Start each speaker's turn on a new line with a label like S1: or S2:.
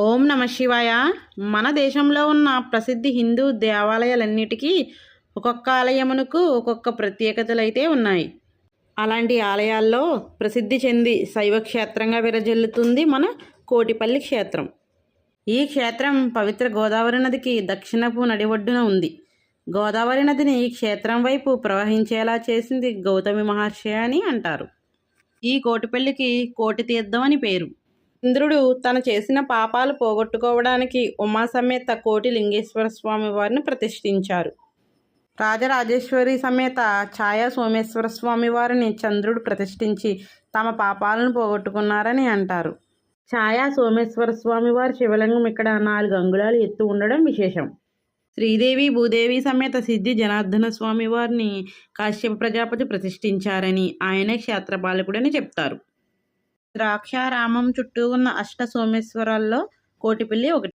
S1: ఓం నమ శివాయ. మన దేశంలో ఉన్న ప్రసిద్ధి హిందూ దేవాలయాలన్నిటికీ ఒక్కొక్క ఆలయమునకు ఒక్కొక్క ప్రత్యేకతలు అయితే ఉన్నాయి. అలాంటి ఆలయాల్లో ప్రసిద్ధి చెంది శైవ క్షేత్రంగా విరజల్లుతుంది మన కోటిపల్లి క్షేత్రం. ఈ క్షేత్రం పవిత్ర గోదావరి నదికి దక్షిణపు నడి ఒడ్డున ఉంది. గోదావరి నదిని ఈ క్షేత్రం వైపు ప్రవహించేలా చేసింది గౌతమి మహర్షి అని అంటారు. ఈ కోటిపల్లికి కోటి తీర్థం అని పేరు. ఇంద్రుడు తను చేసిన పాపాలు పోగొట్టుకోవడానికి ఉమా సమేత కోటి లింగేశ్వర స్వామి వారిని ప్రతిష్ఠించారు. రాజరాజేశ్వరి సమేత ఛాయా సోమేశ్వర స్వామి వారిని చంద్రుడు ప్రతిష్ఠించి తమ పాపాలను పోగొట్టుకున్నారని అంటారు. ఛాయా సోమేశ్వర స్వామి వారి శివలింగం ఇక్కడ నాలుగు అంగుళాలు ఎత్తు ఉండడం విశేషం. శ్రీదేవి భూదేవి సమేత సిద్ధి జనార్దన స్వామి వారిని కాశ్యప ప్రజాపతి ప్రతిష్ఠించారని ఆయనే క్షేత్రపాలకుడని చెప్తారు. ద్రాక్షారామం చుట్టూ ఉన్న అష్ట సోమేశ్వరాల్లో కోటిపల్లి ఒకటి.